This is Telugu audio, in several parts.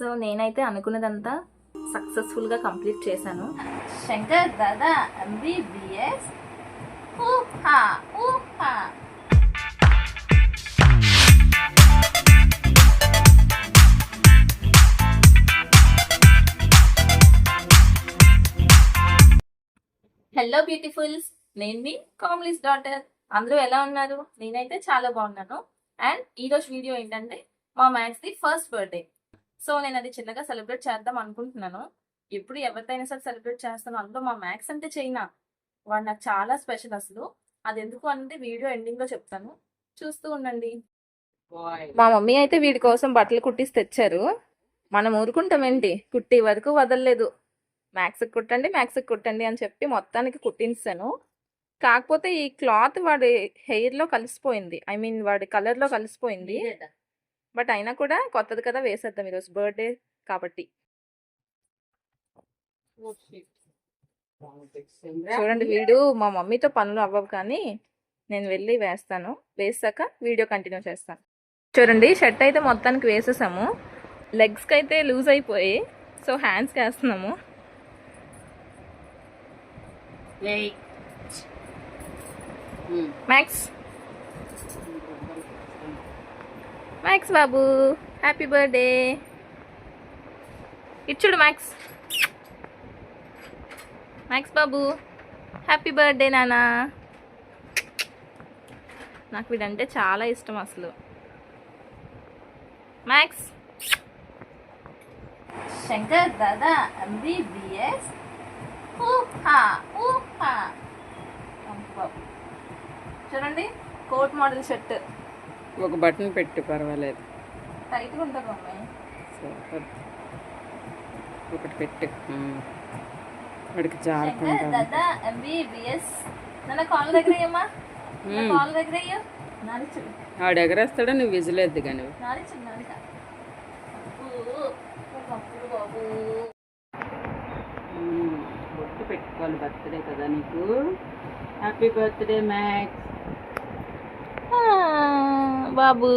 సో నేనైతే అనుకున్నదంతా సక్సెస్ఫుల్గా కంప్లీట్ చేశాను. శంకర్ దాదా ఎంబీబీఎస్ ఊహా ఊహా. హలో బ్యూటిఫుల్స్ నేను మీ కామ్లీస్ డాటర్ అందరూ ఎలా ఉన్నారు? నేనైతే చాలా బాగున్నాను. అండ్ ఈ వీడియో ఏంటంటే మా Max the first birthday so నేను అది చిన్నగా సెలబ్రేట్ చేద్దాం అనుకుంటున్నాను. ఎప్పుడు ఎవరితోనైనా సరే సెలబ్రేట్ చేస్తాను. అందులో మా మ్యాక్స్ అంటే చైనా. వాడు నాకు చాలా స్పెషల్ అసలు. అది ఎందుకు అంటే వీడియో ఎండింగ్లో చెప్తాను. చూస్తూ ఉండండి. మా మమ్మీ అయితే వీడి కోసం బట్టలు కుట్టిసి తెచ్చారు. మనం ఊరుకుంటాం ఏంటి? కుట్టి వరకు వదలలేదు. మ్యాక్స్ కుట్టండి మ్యాక్స్ కుట్టండి అని చెప్పి మొత్తానికి కుట్టించాను. కాకపోతే ఈ క్లాత్ వాడి హెయిర్లో కలిసిపోయింది. ఐ మీన్ వాడి కలర్లో కలిసిపోయింది బట్ అయినా కూడా కొత్తది కదా వేసేద్దాం ఈరోజు బర్త్డే కాబట్టి. చూడండి వీడు మా మమ్మీతో పనులు అవ్వవు కానీ నేను వెళ్ళి వేస్తాను. వేసాక వీడియో కంటిన్యూ చేస్తాను చూడండి షర్ట్ అయితే మొత్తానికి వేసేసాము. లెగ్స్కి అయితే లూజ్ అయిపోయి సో హ్యాండ్స్కి వేస్తున్నాము. మ్యాక్స్ మ్యాక్స్ బాబు హ్యాపీ బర్త్డే ఇచ్చుడు మ్యాక్స్ మ్యాక్స్ బాబు హ్యాపీ బర్త్డే నానా నాకు వీడంటే చాలా ఇష్టం అసలు. మ్యాక్స్ శంకర్ దాదా ఎంబీబీఎస్ బాబు చూడండి కోట్ మోడల్ షర్ట్. ఒక బటన్ పెట్టు పర్వాలేదు. సూపర్. ఒకటి పెట్టు. వాడికి జారుకుంటా వాడు ఎగరేస్తాడో నువ్వు విజులేద్దు కానీ. బొట్టు పెట్టుకోవాలి బర్త్డే కదా నీకు. హ్యాపీ బర్త్డే మ్యాక్స్ బాబు.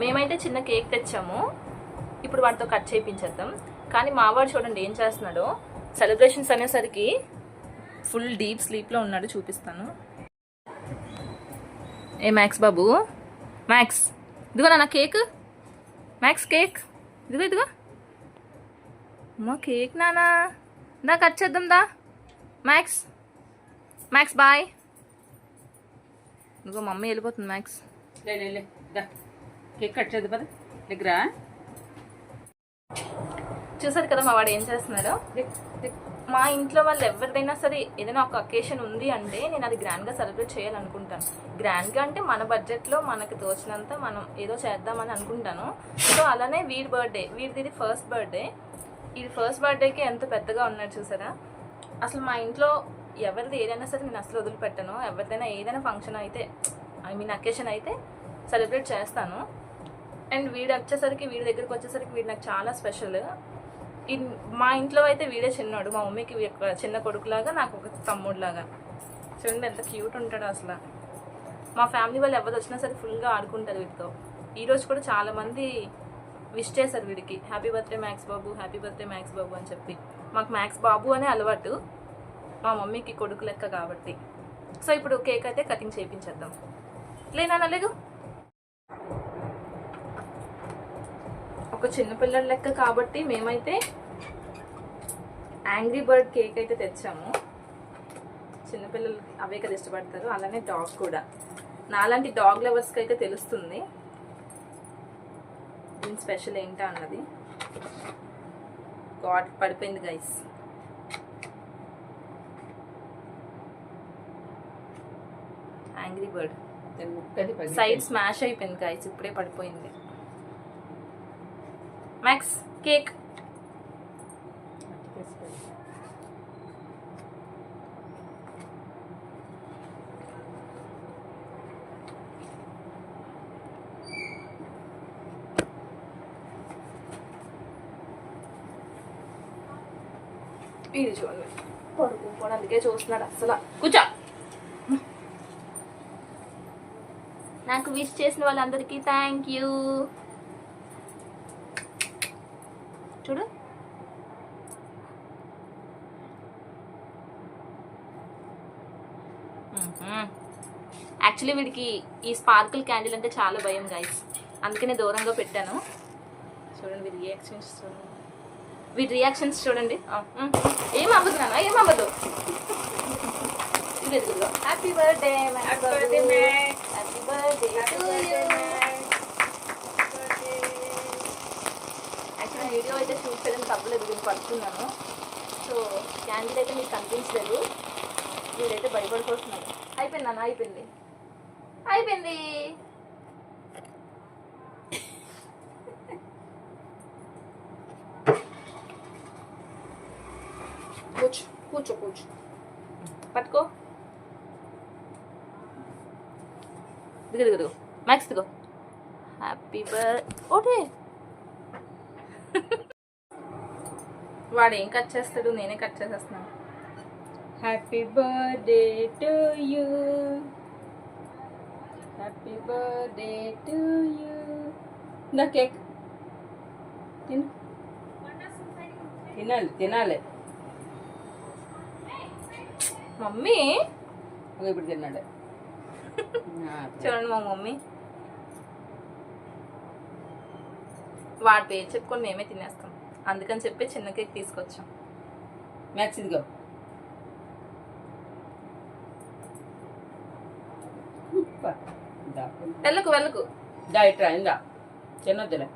మేమైతే చిన్న కేక్ తెచ్చాము. ఇప్పుడు వాటితో కట్ చేయించేద్దాం. కానీ మావాడు చూడండి ఏం చేస్తున్నాడో. సెలబ్రేషన్స్ అనేసరికి ఫుల్ డీప్ స్లీప్లో ఉన్నాడు చూపిస్తాను. ఏ మ్యాక్స్ బాబు. మ్యాక్స్. ఇదిగో నా కేక్. Max cake. ఇదిగో ఇదిగో. అమ్మా కేక్ నానా? దా కట్ చేద్దాం దా. మ్యాక్స్ మ్యాక్స్ బాయ్ ఇదిగో మమ్మీ వెళ్ళిపోతుంది మ్యాక్స్ లే లే, లే దా. కేక్ కట్ చేద్దు పద. దగ్గర? చూసారు కదా మా వాడు ఏం చేస్తున్నాడో? మా ఇంట్లో వాళ్ళు ఎవరిదైనా సరే ఏదైనా ఒక అకేషన్ ఉంది అంటే నేను అది గ్రాండ్గా సెలబ్రేట్ చేయాలనుకుంటాను. గ్రాండ్గా అంటే మన బడ్జెట్లో మనకి తోచినంత మనం ఏదో చేద్దామని అనుకుంటాను. సో అలానే వీడి బర్త్డే వీడిది ఫస్ట్ బర్త్డే ఇది ఫస్ట్ బర్త్డేకి ఎంత పెద్దగా ఉన్నాడు చూసారా? అసలు మా ఇంట్లో ఎవరిది ఏదైనా సరే నేను అసలు వదిలిపెట్టను. ఎవరిదైనా ఏదైనా ఫంక్షన్ అయితే ఐ మీన్ అకేషన్ అయితే సెలబ్రేట్ చేస్తాను. అండ్ వీడు వచ్చేసరికి వీడి దగ్గరికి వచ్చేసరికి వీడు నాకు చాలా స్పెషల్ మా ఇంట్లో అయితే వీడే చిన్నాడు. మా మమ్మీకి చిన్న కొడుకులాగా నాకు ఒక తమ్ముడులాగా. చూడండి ఎంత క్యూట్ ఉంటాడు అసలు. మా ఫ్యామిలీ వాళ్ళు ఎవరు వచ్చినా సరే ఫుల్గా ఆడుకుంటారు వీటితో. ఈరోజు కూడా చాలామంది విష్ చేశారు వీడికి. హ్యాపీ బర్త్డే మ్యాక్స్ బాబు హ్యాపీ బర్త్డే మ్యాక్స్ బాబు అని చెప్పి. మాకు మ్యాక్స్ బాబు అనే అలవాటు మా మమ్మీకి కొడుకు లెక్క కాబట్టి. సో ఇప్పుడు కేక్ అయితే కటింగ్ చేయించేద్దాం లేనా లేదు ఒక చిన్నపిల్లల లెక్క కాబట్టి మేమైతే యాంగ్రీ బర్డ్ కేక్ అయితే తెచ్చాము. చిన్నపిల్లలు అవే కదా ఇష్టపడతారు. అలానే డాగ్ కూడా. నాలాంటి డాగ్ లవర్స్కి అయితే తెలుస్తుంది. దీని స్పెషల్ ఏంటా అన్నది? గాడ్ పడిపోయింది guys angry bird. Side smash అయిపోయింది గైస్ ఇప్పుడే పడిపోయింది. మ్యాక్స్ కేక్ ఇది చూడండి. పడుకుంటాడు అందుకే చూస్తున్నాడు అసలు. కూర్చో. నాకు విష్ చేసిన వాళ్ళందరికీ థ్యాంక్ యూ చూడు. యాక్చువల్లీ వీడికి ఈ స్పార్కిల్ క్యాండిల్ అంటే చాలా భయం గాయస్ అందుకనే దూరంగా పెట్టాను. చూడండి వీడి రియాక్షన్ ఇస్తుంది వీడి రియాక్షన్స్ చూడండి. ఏం అవ్వదు నాన్న ఏం అవ్వదు. Happy birthday happy birthday happy birthday actually video అయితే షూట్ చేయడం తప్పలేదు దీన్ని పడుతున్నాను. సో క్యాండిల్ అయితే మీకు కనిపించలేదు. వీడైతే భయపడిపోతున్నాడు. అయిపోయింది అన్న అయిపోయింది. అయిపోయింది కూర్చో కూర్చో పట్టుకో. దిగు దిగు దిగు. మ్యాక్స్ దిగు. హ్యాపీ బర్త్ ఓటే. వాడు ఏం కట్ చేస్తాడు? నేనే కట్ చేసేస్తున్నాను. Happy birthday to you happy birthday to you నా కేక్ తిను. తినాలి తినాలి. మమ్మీ? ఇప్పుడు తిన్నాడు. చూడండి మా మమ్మీ. వాడి పేరు చెప్పుకొని మేమే తినేస్తాం. అందుకని చెప్పి చిన్న కేక్ తీసుకొచ్చాం. మ్యాక్స్ ఇదిగో. వెళ్ళకు వెళ్ళకు దా ఇట్రా ఇందా. తినొద్దులే.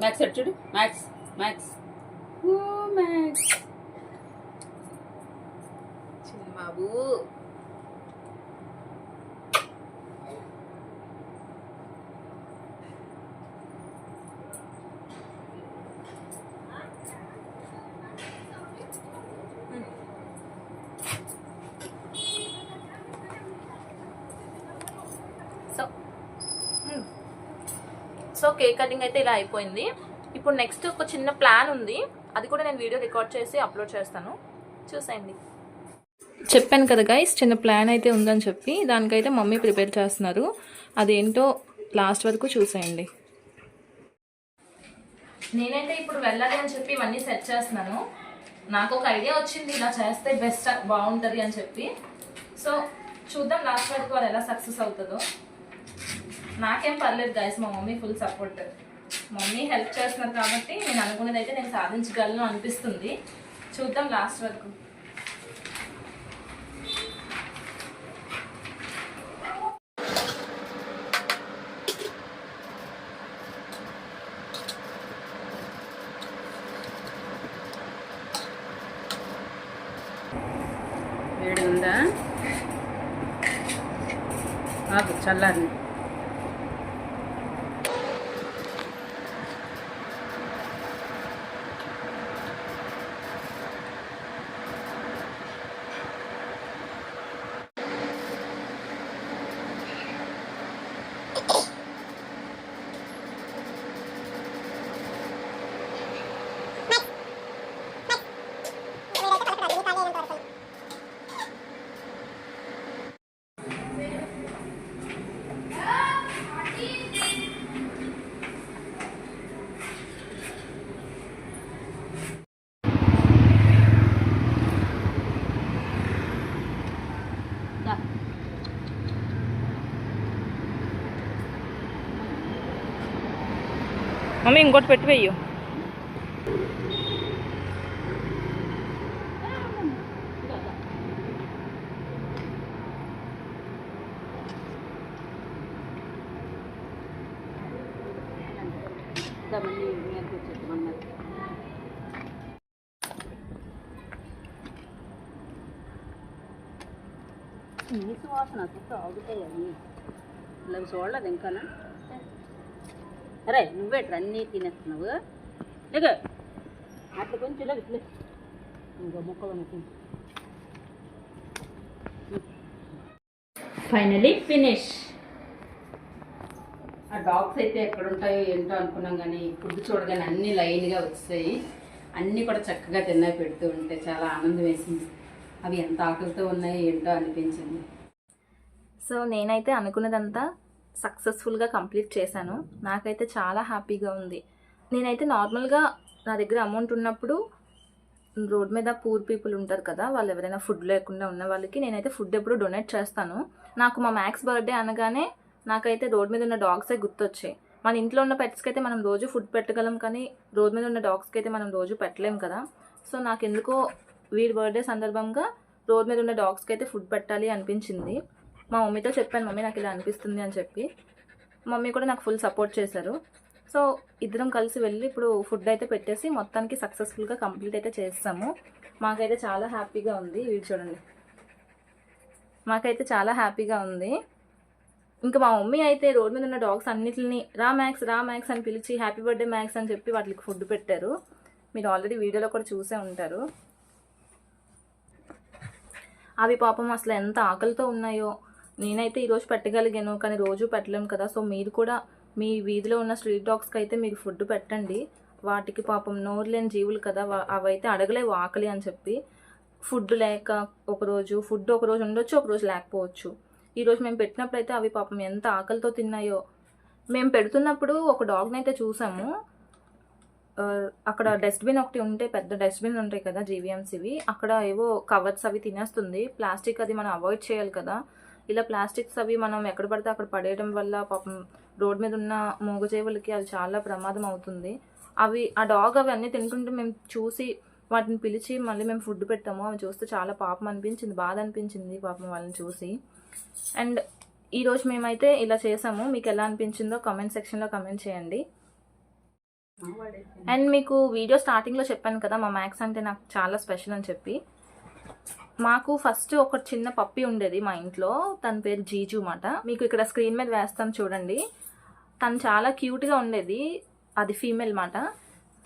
మ్యాక్స్ అటు చూడు మ్యాక్స్ మ్యాక్స్ ఓ మ్యాక్స్ చిన్న బాబు సో మ్మ్. సో కేక్ కటింగ్ అయితే ఇలా అయిపోయింది. ఇప్పుడు నెక్స్ట్ ఒక చిన్న ప్లాన్ ఉంది. అది కూడా నేను వీడియో రికార్డ్ చేసి అప్లోడ్ చేస్తాను. చూసేయండి. చెప్పాను కదా గైస్ చిన్న ప్లాన్ అయితే ఉందని చెప్పి దానికైతే మమ్మీ ప్రిపేర్ చేస్తున్నారు. అదేంటో లాస్ట్ వరకు చూసేయండి. నేనైతే ఇప్పుడు వెళ్ళాలి అని చెప్పి ఇవన్నీ సెట్ చేస్తున్నాను. నాకు ఒక ఐడియా వచ్చింది ఇలా చేస్తే బెస్ట్ బాగుంటుంది అని చెప్పి. సో చూద్దాం లాస్ట్ వరకు వాళ్ళు ఎలా సక్సెస్ అవుతుందో. నాకేం పర్లేదు గైస్ మా mummy full support mummy help చేస్తున్నారు కాబట్టి నేను అనుకున్నది అయితే నేను సాధించగలను అనిపిస్తుంది. చూద్దాం లాస్ట్ వరకు. వేడి ఉందా ఆకు మమ్మీ ఇంకోటి పెట్టి నీసు వాసన చుట్టూ ఆగుతాయి అవి ఇలా చూడలేదు ఇంకానా అరే నువ్వేట్రా అన్నీ తినేస్తున్నావు. లేక అట్లా కొంచెం ఇట్లా ఇంకా ముక్కలు ముక్కలు ఫైనలీ ఫినిష్ ఆ డాగ్స్ అయితే ఎక్కడ ఉంటాయో ఏంటో అనుకున్నాం కానీ ఫుడ్ చూడగానే అన్ని లైన్గా వచ్చాయి అన్నీ కూడా చక్కగా తిన్నాయి పెడుతూ ఉంటే చాలా ఆనందం వేసింది. అవి ఎంత ఆకలితో ఉన్నాయో ఏంటో అనిపించింది. సో నేనైతే అనుకున్నదంతా సక్సెస్ఫుల్గా కంప్లీట్ చేశాను. నాకైతే చాలా హ్యాపీగా ఉంది. నేనైతే నార్మల్గా నా దగ్గర అమౌంట్ ఉన్నప్పుడు రోడ్ మీద పూర్ పీపుల్ ఉంటారు కదా వాళ్ళు ఎవరైనా ఫుడ్ లేకుండా ఉన్న వాళ్ళకి నేనైతే ఫుడ్ ఎప్పుడు డొనేట్ చేస్తాను. నాకు మా మ్యాక్స్ బర్త్డే అనగానే నాకైతే రోడ్ మీద ఉన్న డాగ్సే గుర్తొచ్చాయి. మన ఇంట్లో ఉన్న పెట్స్కి అయితే మనం రోజు ఫుడ్ పెట్టగలం కానీ రోడ్ మీద ఉన్న డాగ్స్కి అయితే మనం రోజు పెట్టలేం కదా. సో నాకు ఎందుకో వీడి బర్త్డే సందర్భంగా రోడ్ మీద ఉన్న డాగ్స్కి అయితే ఫుడ్ పెట్టాలి అనిపించింది. మా మమ్మీతో చెప్పాను మమ్మీ నాకు ఇలా అనిపిస్తుంది అని చెప్పి. మమ్మీ కూడా నాకు ఫుల్ సపోర్ట్ చేశారు. సో ఇద్దరం కలిసి వెళ్ళి ఇప్పుడు ఫుడ్ అయితే పెట్టేసి మొత్తానికి సక్సెస్ఫుల్గా కంప్లీట్ అయితే చేస్తాము. మాకైతే చాలా హ్యాపీగా ఉంది. వీడు చూడండి. మాకైతే చాలా హ్యాపీగా ఉంది. ఇంకా మా మమ్మీ అయితే రోడ్ మీద ఉన్న డాగ్స్ అన్నిటిని రా మ్యాక్స్ రా మ్యాక్స్ అని పిలిచి హ్యాపీ బర్త్డే మ్యాక్స్ అని చెప్పి వాటికి ఫుడ్ పెట్టారు. మీరు ఆల్రెడీ వీడియోలో కూడా చూసే ఉంటారు. అవి పాపం అసలు ఎంత ఆకలితో ఉన్నాయో నేనైతే ఈరోజు పెట్టగలిగాను కానీ రోజు పెట్టలేము కదా. సో మీరు కూడా మీ వీధిలో ఉన్న స్ట్రీట్ డాగ్స్కి అయితే మీరు ఫుడ్ పెట్టండి. వాటికి పాపం నోరు లేని జీవులు కదా. అవైతే అడగలేవు ఆకలి అని చెప్పి. ఫుడ్ లేక ఒకరోజు ఫుడ్ ఒకరోజు ఉండొచ్చు ఒకరోజు లేకపోవచ్చు. ఈరోజు మేము పెట్టినప్పుడు అయితే అవి పాపం ఎంత ఆకలితో తిన్నాయో. మేము పెడుతున్నప్పుడు ఒక డాగ్ని అయితే చూసాము. అక్కడ డస్ట్బిన్ ఒకటి ఉంటే పెద్ద డస్ట్బిన్ ఉంటాయి కదా జీవీఎంసీవి. అక్కడ ఏవో కవర్స్ అవి తినేస్తుంది. ప్లాస్టిక్ అది మనం అవాయిడ్ చేయాలి కదా. ఇలా ప్లాస్టిక్స్ అవి మనం ఎక్కడ పడితే అక్కడ పడేయడం వల్ల పాపం రోడ్ మీద ఉన్న మూగజీవులకి అది చాలా ప్రమాదం అవుతుంది. అవి ఆ డాగ్ అవి అన్నీ తింటుంటే మేము చూసి వాటిని పిలిచి మళ్ళీ మేము ఫుడ్ పెట్టాము. అవి చూస్తే చాలా పాపం అనిపించింది బాధ అనిపించింది పాపం వాళ్ళని చూసి. అండ్ ఈరోజు మేమైతే ఇలా చేసాము. మీకు ఎలా అనిపించిందో కమెంట్ సెక్షన్లో కమెంట్ చేయండి. అండ్ మీకు వీడియో స్టార్టింగ్లో చెప్పాను కదా మా మ్యాథ్స్ అంటే నాకు చాలా స్పెషల్ అని చెప్పి. మాకు ఫస్ట్ ఒక చిన్న పప్పి ఉండేది మా ఇంట్లో. తన పేరు జీజు మాట. మీకు ఇక్కడ స్క్రీన్ మీద వేస్తాను చూడండి. తను చాలా క్యూట్గా ఉండేది. అది ఫీమేల్ మాట.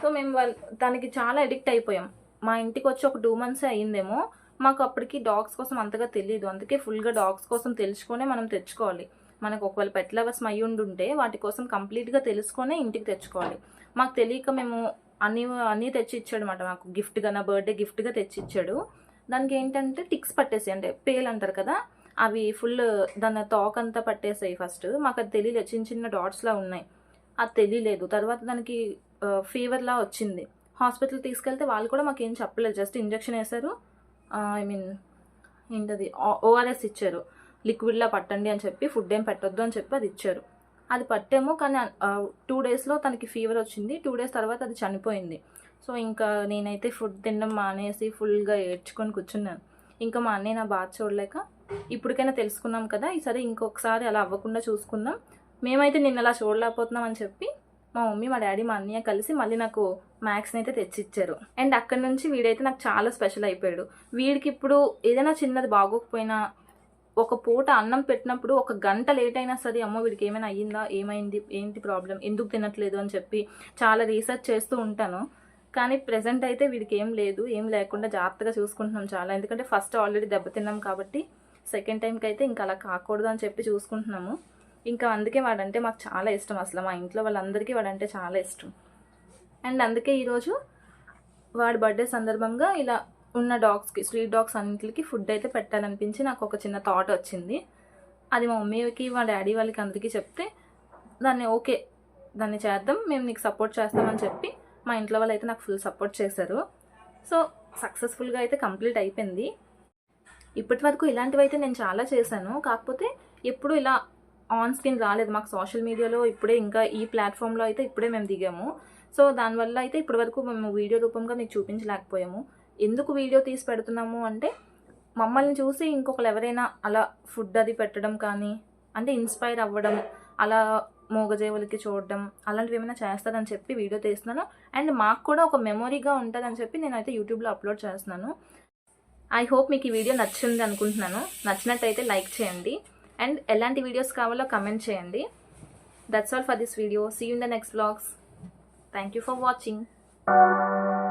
సో మేము వాళ్ళ దానికి చాలా అడిక్ట్ అయిపోయాం. మా ఇంటికి వచ్చి ఒక టూ మంత్స్ అయ్యిందేమో. మాకు అప్పటికి డాగ్స్ కోసం అంతగా తెలియదు అందుకే ఫుల్గా డాగ్స్ కోసం తెలుసుకొనే మనం తెచ్చుకోవాలి. మనకు ఒకవేళ పెట్ లవర్స్ అయి ఉండుంటే వాటి కోసం కంప్లీట్గా తెలుసుకొనే ఇంటికి తెచ్చుకోవాలి. మాకు తెలియక మేము అన్నీ అన్నీ తెచ్చి ఇచ్చాడు అనమాట మాకు. గిఫ్ట్గా నా బర్త్డే గిఫ్ట్గా తెచ్చి ఇచ్చాడు దానికి ఏంటంటే టిక్స్ పట్టేసి అంటే పేల్ అంటారు కదా అవి ఫుల్ దాని తోకంతా అంతా పట్టేసాయి ఫస్ట్. మాకు అది తెలియలేదు చిన్న చిన్న డాట్స్లా ఉన్నాయి. అది తెలియలేదు తర్వాత దానికి ఫీవర్లా వచ్చింది. హాస్పిటల్ తీసుకెళ్తే వాళ్ళు కూడా మాకు ఏం చెప్పలేదు. జస్ట్ ఇంజెక్షన్ వేశారు. ఐ మీన్ ఏంటది ఓఆర్ఎస్ ఇచ్చారు. లిక్విడ్లా పట్టండి అని చెప్పి ఫుడ్ ఏం పెట్టొద్దు అని చెప్పి అది ఇచ్చారు. అది పట్టాము కానీ టూ డేస్లో తనకి ఫీవర్ వచ్చింది. టూ డేస్ తర్వాత అది చనిపోయింది. సో ఇంకా నేనైతే ఫుడ్ తినడం మానేసి ఫుల్గా ఏడ్చుకొని కూర్చున్నాను. ఇంకా మా అన్నయ్య నా బాధ చూడలేక ఇప్పటికైనా తెలుసుకున్నాం కదా ఈసారి ఇంకొకసారి అలా అవ్వకుండా చూసుకుందాం. మేమైతే నిన్న అలా చూడలేకపోతున్నాం అని చెప్పి మా మమ్మీ మా డాడీ మా అన్నయ్య కలిసి మళ్ళీ నాకు మ్యాథ్స్ని అయితే తెచ్చిచ్చారు. అండ్ అక్కడ నుంచి వీడైతే నాకు చాలా స్పెషల్ అయిపోయాడు. వీడికి ఇప్పుడు ఏదైనా చిన్నది బాగోకపోయినా ఒక పూట అన్నం పెట్టినప్పుడు ఒక గంట లేట్ అయినా సరే అమ్మో వీడికి ఏమైనా అయ్యిందా? ఏమైంది? ఏంటి ప్రాబ్లం? ఎందుకు తినట్లేదు అని చెప్పి చాలా రీసెర్చ్ చేస్తూ ఉంటాను. కానీ ప్రెసెంట్ అయితే వీడికి ఏం లేదు. ఏం లేకుండా జాగ్రత్తగా చూసుకుంటున్నాం చాలా. ఎందుకంటే ఫస్ట్ ఆల్రెడీ దెబ్బతిన్నాం కాబట్టి సెకండ్ టైంకి అయితే ఇంకా అలా కాకూడదు అని చెప్పి చూసుకుంటున్నాము. ఇంకా అందుకే వాడంటే మాకు చాలా ఇష్టం అసలు. మా ఇంట్లో వాళ్ళందరికీ వాడంటే చాలా ఇష్టం. అండ్ అందుకే ఈరోజు వాడి బర్త్డే సందర్భంగా ఇలా ఉన్న డాగ్స్కి స్ట్రీట్ డాగ్స్ అన్నింటికి ఫుడ్ అయితే పెట్టాలనిపించి నాకు ఒక చిన్న థాట్ వచ్చింది. అది మా మమ్మీకి మా డాడీ వాళ్ళకి అందరికీ చెప్తే దాన్ని ఓకే దాన్ని చేద్దాం మేము నీకు సపోర్ట్ చేస్తామని చెప్పి మా ఇంట్లో వాళ్ళు అయితే నాకు ఫుల్ సపోర్ట్ చేశారు. సో సక్సెస్ఫుల్గా అయితే కంప్లీట్ అయిపోయింది. ఇప్పటి వరకు ఇలాంటివి అయితే నేను చాలా చేశాను. కాకపోతే ఎప్పుడు ఇలా ఆన్ స్క్రీన్ రాలేదు. మాకు సోషల్ మీడియాలో ఇప్పుడే ఇంకా ఈ ప్లాట్ఫామ్లో అయితే ఇప్పుడే మేము దిగాము. సో దానివల్ల అయితే ఇప్పటి వరకు మేము వీడియో రూపంగా మీకు చూపించలేకపోయాము. ఎందుకు వీడియో తీసి పెడుతున్నాము అంటే మమ్మల్ని చూసి ఇంకొకరు ఎవరైనా అలా ఫుడ్ అది పెట్టడం కానీ అంటే ఇన్స్పైర్ అవ్వడం అలా మూగజేవులకి చూడడం అలాంటివి ఏమైనా చేస్తారని చెప్పి వీడియో తీస్తున్నాను. అండ్ మాకు కూడా ఒక మెమొరీగా ఉంటుందని చెప్పి నేనైతే యూట్యూబ్లో అప్లోడ్ చేస్తున్నాను. ఐ హోప్ మీకు ఈ వీడియో నచ్చింది అనుకుంటున్నాను. నచ్చినట్టయితే లైక్ చేయండి. అండ్ ఎలాంటి వీడియోస్ కావాలో కమెంట్ చేయండి. That's all for this video see in the next vlogs thank you for watching